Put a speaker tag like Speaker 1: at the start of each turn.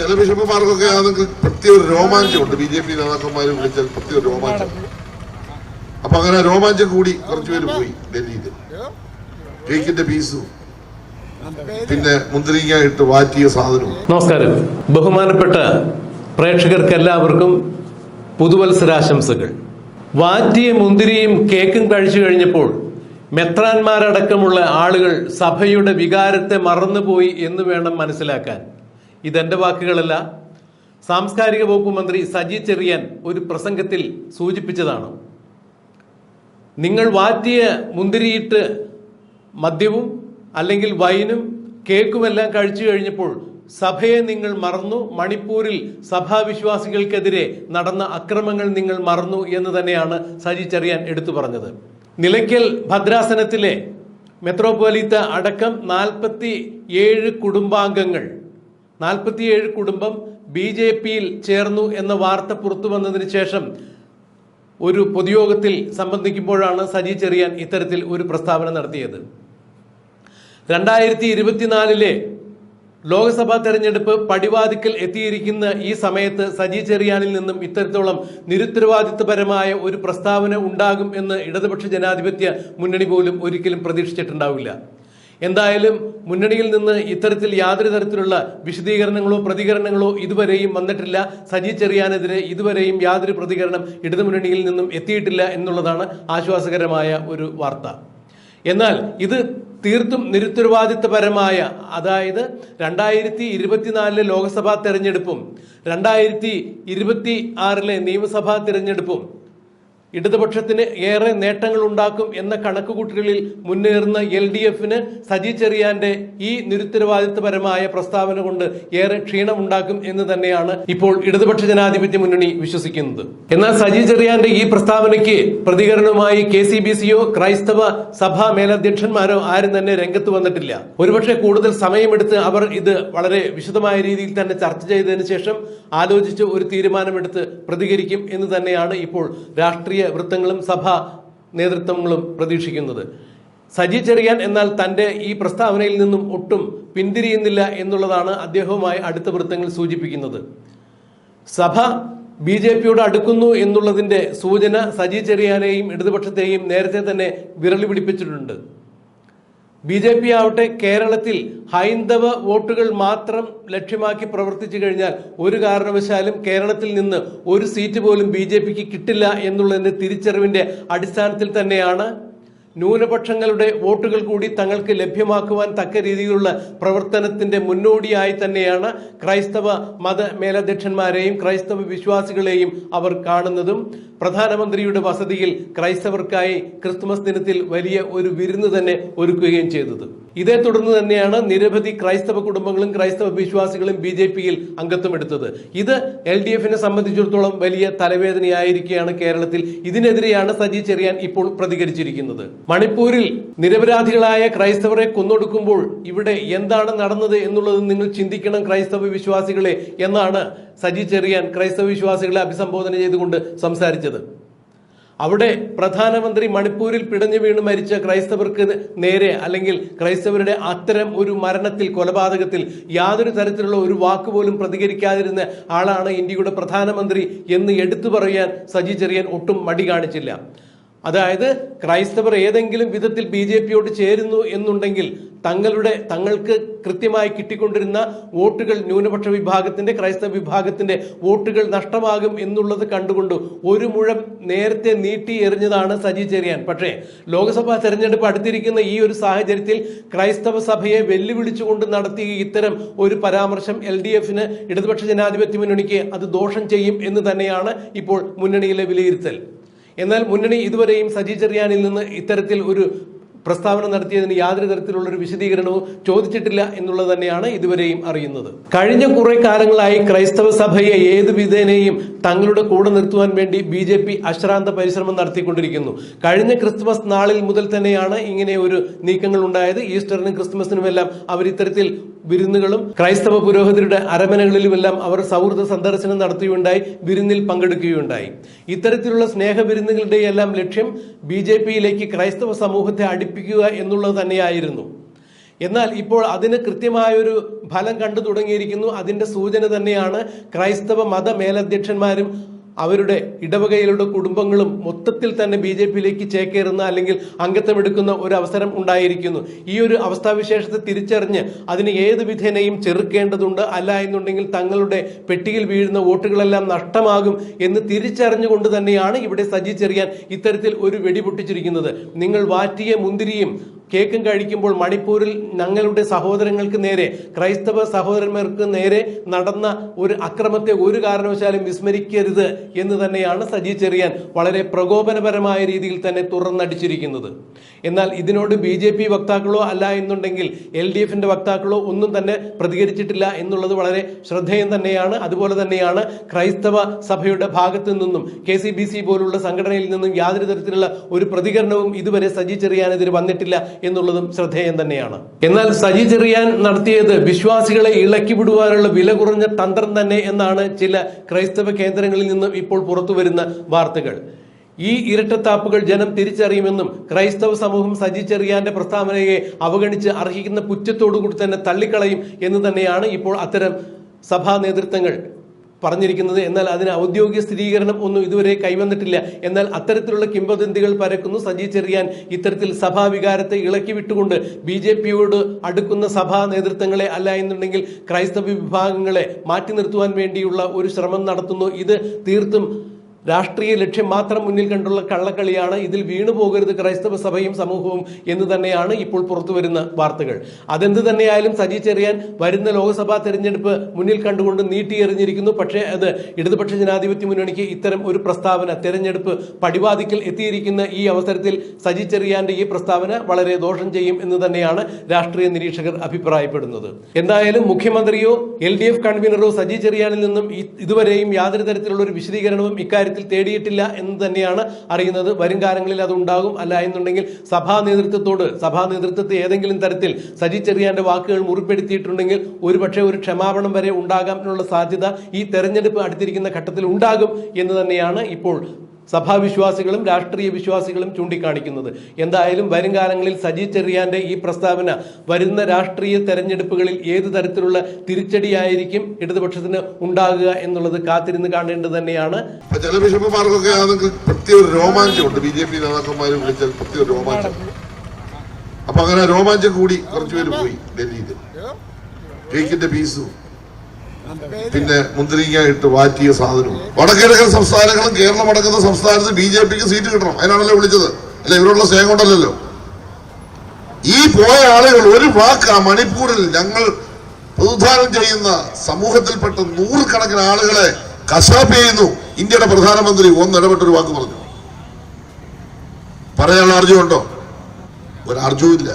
Speaker 1: ചില ബിഷപ്പുമാർക്കൊക്കെ ആണെങ്കിൽ പ്രത്യേക രോമാഞ്ചമുണ്ട്. ബി ജെ പി നേതാക്കന്മാർ വിളിച്ചാൽ പ്രത്യേക രോമാഞ്ചം. അപ്പൊ അങ്ങനെ രോമാഞ്ചം കൂടി കുറച്ചുപേര് പോയി ഡൽഹിയിൽ കേക്കിന്റെ പീസും പിന്നെ മുന്തിരിങ്ങായിട്ട് വാറ്റിയ സാധനവും.
Speaker 2: നമസ്കാരം. ബഹുമാനപ്പെട്ട പ്രേക്ഷകർക്ക് എല്ലാവർക്കും പുതുവത്സരാശംസകൾ. വാറ്റിയ മുന്തിരിയും കേക്കും കഴിച്ചു കഴിഞ്ഞപ്പോൾ മെത്രാന്മാരടക്കമുള്ള ആളുകൾ സഭയുടെ വികാരത്തെ മറന്നുപോയി എന്ന് വേണം മനസ്സിലാക്കാൻ. ഇതെന്റെ വാക്കുകളല്ല. സാംസ്കാരിക വകുപ്പ് മന്ത്രി സജി ചെറിയാൻ ഒരു പ്രസംഗത്തിൽ സൂചിപ്പിച്ചതാണ്. നിങ്ങൾ വാറ്റിയ മുന്തിരിയിട്ട് മദ്യവും അല്ലെങ്കിൽ വൈനും കേക്കുമെല്ലാം കഴിച്ചു കഴിഞ്ഞപ്പോൾ സഭയെ നിങ്ങൾ മറന്നു മണിപ്പൂരിൽ സഭാവിശ്വാസികൾക്കെതിരെ നടന്ന അക്രമങ്ങൾ നിങ്ങൾ മറന്നു എന്ന് തന്നെയാണ് സജി ചെറിയാൻ എടുത്തു പറഞ്ഞത്. നിലയ്ക്കൽ ഭദ്രാസനത്തിലെ മെത്രോപൊലീത്ത അടക്കം നാൽപ്പത്തി ഏഴ് കുടുംബാംഗങ്ങൾ നാൽപ്പത്തിയേഴ് കുടുംബം ബി ജെ പിയിൽ ചേർന്നു എന്ന വാർത്ത പുറത്തു വന്നതിന് ശേഷം ഒരു പൊതുയോഗത്തിൽ സംബന്ധിക്കുമ്പോഴാണ് സജി ചെറിയാൻ ഇത്തരത്തിൽ ഒരു പ്രസ്താവന നടത്തിയത്. രണ്ടായിരത്തി ഇരുപത്തിനാലിലെ ലോക്സഭാ തെരഞ്ഞെടുപ്പ് പടിവാതിക്കൽ എത്തിയിരിക്കുന്ന ഈ സമയത്ത് സജി ചെറിയാനിൽ നിന്നും ഇത്തരത്തോളം നിരുത്തരവാദിത്വപരമായ ഒരു പ്രസ്താവന ഉണ്ടാകും എന്ന് ഇടതുപക്ഷ ജനാധിപത്യ മുന്നണി പോലും ഒരിക്കലും പ്രതീക്ഷിച്ചിട്ടുണ്ടാവില്ല. എന്തായാലും മുന്നണിയിൽ നിന്ന് ഇത്തരത്തിൽ യാതൊരു തരത്തിലുള്ള വിശദീകരണങ്ങളോ പ്രതികരണങ്ങളോ ഇതുവരെയും വന്നിട്ടില്ല. സജി ചെറിയാനെതിരെ ഇതുവരെയും യാതൊരു പ്രതികരണം ഇടതുമുന്നണിയിൽ നിന്നും എത്തിയിട്ടില്ല എന്നുള്ളതാണ് ആശ്വാസകരമായ ഒരു വാർത്ത. എന്നാൽ ഇത് തീർത്തും നിരുത്തരവാദിത്വപരമായ അതായത് രണ്ടായിരത്തി ഇരുപത്തിനാലിലെ ലോക്സഭാ തെരഞ്ഞെടുപ്പും രണ്ടായിരത്തി ഇരുപത്തി ആറിലെ നിയമസഭാ തെരഞ്ഞെടുപ്പും ഇടതുപക്ഷത്തിന് ഏറെ നേട്ടങ്ങൾ ഉണ്ടാക്കും എന്ന കണക്കുകൂട്ടലിൽ മുന്നേറുന്ന എൽ ഡി എഫിന് സജി ചെറിയാന്റെ ഈ നിരുത്തരവാദിത്വപരമായ പ്രസ്താവന കൊണ്ട് ഏറെ ക്ഷീണമുണ്ടാക്കും എന്ന് തന്നെയാണ് ഇപ്പോൾ ഇടതുപക്ഷ ജനാധിപത്യ മുന്നണി വിശ്വസിക്കുന്നത്. എന്നാൽ സജി ചെറിയാന്റെ ഈ പ്രസ്താവനയ്ക്ക് പ്രതികരണവുമായി കെ സി ബി സിയോ ക്രൈസ്തവ സഭാ മേലധ്യക്ഷന്മാരോ ആരും തന്നെ രംഗത്ത് വന്നിട്ടില്ല. ഒരുപക്ഷെ കൂടുതൽ സമയമെടുത്ത് അവർ ഇത് വളരെ വിശദമായ രീതിയിൽ തന്നെ ചർച്ച ചെയ്തതിനു ശേഷം ആലോചിച്ച് ഒരു തീരുമാനമെടുത്ത് പ്രതികരിക്കും എന്ന് തന്നെയാണ് ഇപ്പോൾ രാഷ്ട്രീയ വൃത്തങ്ങളും സഭ നേതൃത്വങ്ങളും പ്രതീക്ഷിക്കുന്നത്. സജി ചെറിയാൻ എന്നാൽ തന്റെ ഈ പ്രസ്താവനയിൽ നിന്നും ഒട്ടും പിന്തിരിയുന്നില്ല എന്നുള്ളതാണ് അദ്ദേഹവുമായി അടുത്ത വൃത്തങ്ങൾ സൂചിപ്പിക്കുന്നത്. സഭ ബി ജെ പിയോട് അടുക്കുന്നു എന്നുള്ളതിന്റെ സൂചന സജി ചെറിയാനെയും ഇടതുപക്ഷത്തെയും നേരത്തെ തന്നെ വിരളി പിടിപ്പിച്ചിട്ടുണ്ട്. ബി ജെ പി ആവട്ടെ കേരളത്തിൽ ഹൈന്ദവ വോട്ടുകൾ മാത്രം ലക്ഷ്യമാക്കി പ്രവർത്തിച്ചു കഴിഞ്ഞാൽ ഒരു കാരണവശാലും കേരളത്തിൽ നിന്ന് ഒരു സീറ്റ് പോലും ബി കിട്ടില്ല എന്നുള്ളതിന്റെ തിരിച്ചറിവിന്റെ അടിസ്ഥാനത്തിൽ തന്നെയാണ് ന്യൂനപക്ഷങ്ങളുടെ വോട്ടുകൾ കൂടി തങ്ങൾക്ക് ലഭ്യമാക്കുവാൻ തക്ക രീതിയിലുള്ള പ്രവർത്തനത്തിന്റെ മുന്നോടിയായി തന്നെയാണ് ക്രൈസ്തവ മത മേലധ്യക്ഷന്മാരെയും ക്രൈസ്തവ വിശ്വാസികളെയും അവർ കാണുന്നതും. പ്രധാനമന്ത്രിയുടെ വസതിയിൽ ക്രൈസ്തവർക്കായി ക്രിസ്തുമസ് ദിനത്തിൽ വലിയ ഒരു വിരുന്ന് തന്നെ ഒരുക്കുകയും ചെയ്തത്. ഇതേ തുടർന്ന് തന്നെയാണ് നിരവധി ക്രൈസ്തവ കുടുംബങ്ങളും ക്രൈസ്തവ വിശ്വാസികളും ബി ജെ പിയിൽ ഇത് എൽ ഡി എഫിനെ സംബന്ധിച്ചിടത്തോളം വലിയ തലവേദനയായിരിക്കുകയാണ് കേരളത്തിൽ. ഇതിനെതിരെയാണ് സജി ചെറിയാൻ ഇപ്പോൾ പ്രതികരിച്ചിരിക്കുന്നത്. മണിപ്പൂരിൽ നിരപരാധികളായ ക്രൈസ്തവരെ കൊന്നൊടുക്കുമ്പോൾ ഇവിടെ എന്താണ് നടന്നത് എന്നുള്ളത് നിങ്ങൾ ചിന്തിക്കണം ക്രൈസ്തവ വിശ്വാസികളെ എന്നാണ് സജി ചെറിയാൻ ക്രൈസ്തവ വിശ്വാസികളെ അഭിസംബോധന ചെയ്തുകൊണ്ട് സംസാരിച്ചത്. അവിടെ പ്രധാനമന്ത്രി മണിപ്പൂരിൽ പിടഞ്ഞു വീണ് മരിച്ച ക്രൈസ്തവർക്ക് നേരെ അല്ലെങ്കിൽ ക്രൈസ്തവരുടെ അത്തരം ഒരു മരണത്തിൽ കൊലപാതകത്തിൽ യാതൊരു തരത്തിലുള്ള ഒരു വാക്ക് പോലും പ്രതികരിക്കാതിരുന്ന ആളാണ് ഇന്ത്യയുടെ പ്രധാനമന്ത്രി എന്ന് എടുത്തു പറയാൻ സജി ചെറിയാൻ ഒട്ടും മടി കാണിച്ചില്ല. അതായത് ക്രൈസ്തവർ ഏതെങ്കിലും വിധത്തിൽ ബി ജെ പിയോട് ചേരുന്നു എന്നുണ്ടെങ്കിൽ തങ്ങളുടെ തങ്ങൾക്ക് കൃത്യമായി കിട്ടിക്കൊണ്ടിരുന്ന വോട്ടുകൾ ന്യൂനപക്ഷ വിഭാഗത്തിന്റെ ക്രൈസ്തവ വിഭാഗത്തിന്റെ വോട്ടുകൾ നഷ്ടമാകും എന്നുള്ളത് കണ്ടുകൊണ്ട് ഒരു മുഴം നേരത്തെ നീട്ടി എറിഞ്ഞതാണ് സജി ചെറിയാൻ. പക്ഷേ ലോക്സഭാ തെരഞ്ഞെടുപ്പ് അടുത്തിരിക്കുന്ന ഈ ഒരു സാഹചര്യത്തിൽ ക്രൈസ്തവ സഭയെ വെല്ലുവിളിച്ചുകൊണ്ട് നടത്തിയ ഇത്തരം ഒരു പരാമർശം എൽ ഡി എഫിന് ഇടതുപക്ഷ ജനാധിപത്യ മുന്നണിക്ക് അത് ദോഷം ചെയ്യും എന്ന് തന്നെയാണ് ഇപ്പോൾ മുന്നണിയിലെ വിലയിരുത്തൽ. എന്നാൽ മുന്നണി ഇതുവരെയും സജി ചെറിയാനിൽ നിന്ന് ഇത്തരത്തിൽ ഒരു പ്രസ്താവന നടത്തിയതിന് യാതൊരു തരത്തിലുള്ള ഒരു വിശദീകരണവും ചോദിച്ചിട്ടില്ല എന്നുള്ളത് തന്നെയാണ് ഇതുവരെയും അറിയുന്നത്. കഴിഞ്ഞ കുറെ കാലങ്ങളായി ക്രൈസ്തവ സഭയെ ഏത് വിധേനയും തങ്ങളുടെ കൂടെ നിർത്തുവാൻ വേണ്ടി ബി ജെ പി അശ്രാന്ത പരിശ്രമം നടത്തിക്കൊണ്ടിരിക്കുന്നു. കഴിഞ്ഞ ക്രിസ്തുമസ് നാളിൽ മുതൽ തന്നെയാണ് ഇങ്ങനെ ഒരു നീക്കങ്ങൾ ഉണ്ടായത്. ഈസ്റ്ററിനും ക്രിസ്തുമസിനുമെല്ലാം അവർ ഇത്തരത്തിൽ വിരുന്നുകളും ക്രൈസ്തവ പുരോഹിതരുടെ അരമനകളിലുമെല്ലാം അവർ സൗഹൃദ സന്ദർശനം നടത്തുകയുണ്ടായി വിരുന്നിൽ പങ്കെടുക്കുകയുണ്ടായി. ഇത്തരത്തിലുള്ള സ്നേഹ വിരുന്നുകളുടെ എല്ലാം ലക്ഷ്യം ബി ജെ പിയിലേക്ക് ക്രൈസ്തവ സമൂഹത്തെ അടുപ്പിക്കുക എന്നുള്ളത് തന്നെയായിരുന്നു. എന്നാൽ ഇപ്പോൾ അതിന് കൃത്യമായൊരു ഫലം കണ്ടു തുടങ്ങിയിരിക്കുന്നു. അതിന്റെ സൂചന തന്നെയാണ് ക്രൈസ്തവ മത മേലധ്യക്ഷന്മാരും അവരുടെ ഇടവകയിലുള്ള കുടുംബങ്ങളും മൊത്തത്തിൽ തന്നെ ബി ജെ പിയിലേക്ക് ചേക്കേറുന്ന അല്ലെങ്കിൽ അംഗത്വമെടുക്കുന്ന ഒരു അവസരം ഉണ്ടായിരിക്കുന്നു. ഈ ഒരു അവസ്ഥാവിശേഷത്തെ തിരിച്ചറിഞ്ഞ് അതിന് ഏത് വിധേനയും ചെറുക്കേണ്ടതുണ്ട് അല്ല എന്നുണ്ടെങ്കിൽ തങ്ങളുടെ പെട്ടിയിൽ വീഴുന്ന വോട്ടുകളെല്ലാം നഷ്ടമാകും എന്ന് തിരിച്ചറിഞ്ഞുകൊണ്ട് തന്നെയാണ് ഇവിടെ സജി ചെറിയാൻ ഇത്തരത്തിൽ ഒരു വെടിപൊട്ടിച്ചിരിക്കുന്നത് നിങ്ങൾ വാറ്റിയ മുന്തിരിയും കേക്കും കഴിക്കുമ്പോൾ മണിപ്പൂരിൽ ഞങ്ങളുടെ സഹോദരങ്ങൾക്ക് നേരെ ക്രൈസ്തവ സഹോദരന്മാർക്ക് നേരെ നടന്ന ഒരു അക്രമത്തെ ഒരു കാരണവശാലും വിസ്മരിക്കരുത് എന്ന് തന്നെയാണ് സജി ചെറിയാൻ വളരെ പ്രകോപനപരമായ രീതിയിൽ തന്നെ തുറന്നടിച്ചിരിക്കുന്നത്. എന്നാൽ ഇതിനോട് ബി ജെ പി വക്താക്കളോ അല്ല എന്നുണ്ടെങ്കിൽ എൽ ഡി എഫിന്റെ വക്താക്കളോ ഒന്നും തന്നെ പ്രതികരിച്ചിട്ടില്ല എന്നുള്ളത് വളരെ ശ്രദ്ധേയം തന്നെയാണ്. അതുപോലെ തന്നെയാണ് ക്രൈസ്തവ സഭയുടെ ഭാഗത്തു നിന്നും കെ സി ബി സി പോലുള്ള സംഘടനയിൽ നിന്നും യാതൊരു തരത്തിലുള്ള ഒരു പ്രതികരണവും ഇതുവരെ സജി ചെറിയാനെതിരെ വന്നിട്ടില്ല എന്നുള്ളതും ശ്രദ്ധേയം തന്നെയാണ്. എന്നാൽ സജി ചെറിയാൻ നടത്തിയത് വിശ്വാസികളെ ഇളക്കി വിടുവാനുള്ള വില കുറഞ്ഞ തന്ത്രം തന്നെ എന്നാണ് ചില ക്രൈസ്തവ കേന്ദ്രങ്ങളിൽ നിന്നും ഇപ്പോൾ പുറത്തു വരുന്ന വാർത്തകൾ. ഈ ഇരട്ടത്താപ്പുകൾ ജനം തിരിച്ചറിയുമെന്നും ക്രൈസ്തവ സമൂഹം സജി ചെറിയാന്റെ പ്രസ്താവനയെ അവഗണിച്ച് അർഹിക്കുന്ന പുറ്റത്തോടുകൂടി തന്നെ തള്ളിക്കളയും എന്ന് തന്നെയാണ് ഇപ്പോൾ അത്തരം സഭാ നേതൃത്വങ്ങൾ പറഞ്ഞിരിക്കുന്നത്. എന്നാൽ അതിന് ഔദ്യോഗിക സ്ഥിരീകരണം ഒന്നും ഇതുവരെ കൈവന്നിട്ടില്ല. എന്നാൽ അത്തരത്തിലുള്ള കിംവദന്തികൾ പരക്കുന്നു സജി ചെറിയാൻ. ഇത്തരത്തിൽ സഭാ വികാരത്തെ ഇളക്കി വിട്ടുകൊണ്ട് ബി ജെ പിയോട് അടുക്കുന്ന സഭാ നേതൃത്വങ്ങളെ അല്ല എന്നുണ്ടെങ്കിൽ ക്രൈസ്തവ വിഭാഗങ്ങളെ മാറ്റി നിർത്തുവാൻ വേണ്ടിയുള്ള ഒരു ശ്രമം നടത്തുന്നു. ഇത് തീർത്തും രാഷ്ട്രീയ ലക്ഷ്യം മാത്രം മുന്നിൽ കണ്ടുള്ള കള്ളക്കളിയാണ് ഇതിൽ വീണു പോകരുത് ക്രൈസ്തവ സഭയും സമൂഹവും എന്ന് തന്നെയാണ് ഇപ്പോൾ പുറത്തു വരുന്ന വാർത്തകൾ. അതെന്ത് തന്നെയായാലും സജി ചെറിയാൻ വരുന്ന ലോക്സഭാ തെരഞ്ഞെടുപ്പ് മുന്നിൽ കണ്ടുകൊണ്ട് നീട്ടിയെറിഞ്ഞിരിക്കുന്നു. പക്ഷേ അത് ഇടതുപക്ഷ ജനാധിപത്യ മുന്നണിക്ക് ഇത്തരം ഒരു പ്രസ്താവന തെരഞ്ഞെടുപ്പ് പടിവാതിക്കൽ എത്തിയിരിക്കുന്ന ഈ അവസരത്തിൽ സജി ചെറിയാന്റെ ഈ പ്രസ്താവന വളരെ ദോഷം ചെയ്യും എന്ന് തന്നെയാണ് രാഷ്ട്രീയ നിരീക്ഷകർ അഭിപ്രായപ്പെടുന്നത്. എന്തായാലും മുഖ്യമന്ത്രിയോ എൽ ഡി എഫ് കൺവീനറോ സജി ചെറിയാനിൽ നിന്നും ഇതുവരെയും യാതൊരു തരത്തിലുള്ള ഒരു വിശദീകരണവും ഇക്കാര്യത്തിൽ തേടിയിട്ടില്ല എന്ന് തന്നെയാണ് അറിയുന്നത്. വരും കാലങ്ങളിൽ അത് ഉണ്ടാകും അല്ല എന്നുണ്ടെങ്കിൽ സഭാ നേതൃത്വത്തോട് സഭാ നേതൃത്വത്തെ ഏതെങ്കിലും തരത്തിൽ സജി ചെറിയാന്റെ വാക്കുകൾ മുറിപ്പെടുത്തിയിട്ടുണ്ടെങ്കിൽ ഒരുപക്ഷെ ഒരു ക്ഷമാപണം വരെ ഉണ്ടാകാനുള്ള സാധ്യത ഈ തെരഞ്ഞെടുപ്പ് അടുത്തിരിക്കുന്ന ഘട്ടത്തിൽ ഉണ്ടാകും എന്ന് തന്നെയാണ് ഇപ്പോൾ സഭാവിശ്വാസികളും രാഷ്ട്രീയ വിശ്വാസികളും ചൂണ്ടിക്കാണിക്കുന്നത്. എന്തായാലും വരും കാലങ്ങളിൽ സജി ചെറിയാന്റെ ഈ പ്രസ്താവന വരുന്ന രാഷ്ട്രീയ തെരഞ്ഞെടുപ്പുകളിൽ ഏത് തരത്തിലുള്ള തിരിച്ചടിയായിരിക്കും ഇടതുപക്ഷത്തിന് ഉണ്ടാകുക എന്നുള്ളത് കാത്തിരുന്ന് കാണേണ്ടത് തന്നെയാണ്.
Speaker 1: അപ്പൊ ചില ബിഷപ്പുമാർക്കൊക്കെ ആണെങ്കിൽ പ്രത്യേക ഒരു രോമാഞ്ചമുണ്ട്. ബി ജെ പി നേതാക്കന്മാർ വിളിച്ചാൽ പ്രത്യേക ഒരു രോമാഞ്ചം. അപ്പൊ അങ്ങനെ രോമാഞ്ചം കൂടി കുറച്ചുപേര് പോയി ഡൽഹിയിൽ. കേക്കിന്റെ പീസും. പിന്നെ മുന്തിരിങ്ങ ഇട്ട് വാറ്റിയ സാധനവും. വടക്കിഴക്കൻ സംസ്ഥാനങ്ങളും കേരളം അടക്കുന്ന സംസ്ഥാനത്ത് ബി ജെ പിക്ക് സീറ്റ് കിട്ടണം. അതിനാണല്ലോ വിളിച്ചത്. അല്ല ഇവരുള്ള സ്നേഹം കൊണ്ടല്ലോ ഈ പോയ ആളുകൾ ഒരു വാക്ക് ആ മണിപ്പൂരിൽ ഞങ്ങൾ പ്രതിദാനം ചെയ്യുന്ന സമൂഹത്തിൽപ്പെട്ട നൂറുകണക്കിന് ആളുകളെ കശാപ്പ് ചെയ്യുന്നു. ഇന്ത്യയുടെ പ്രധാനമന്ത്രി ഒന്നിടപെട്ടൊരു വാക്ക് പറഞ്ഞു. പറയാനുള്ള അർജുണ്ടോ ഒരു അർജുവില്ല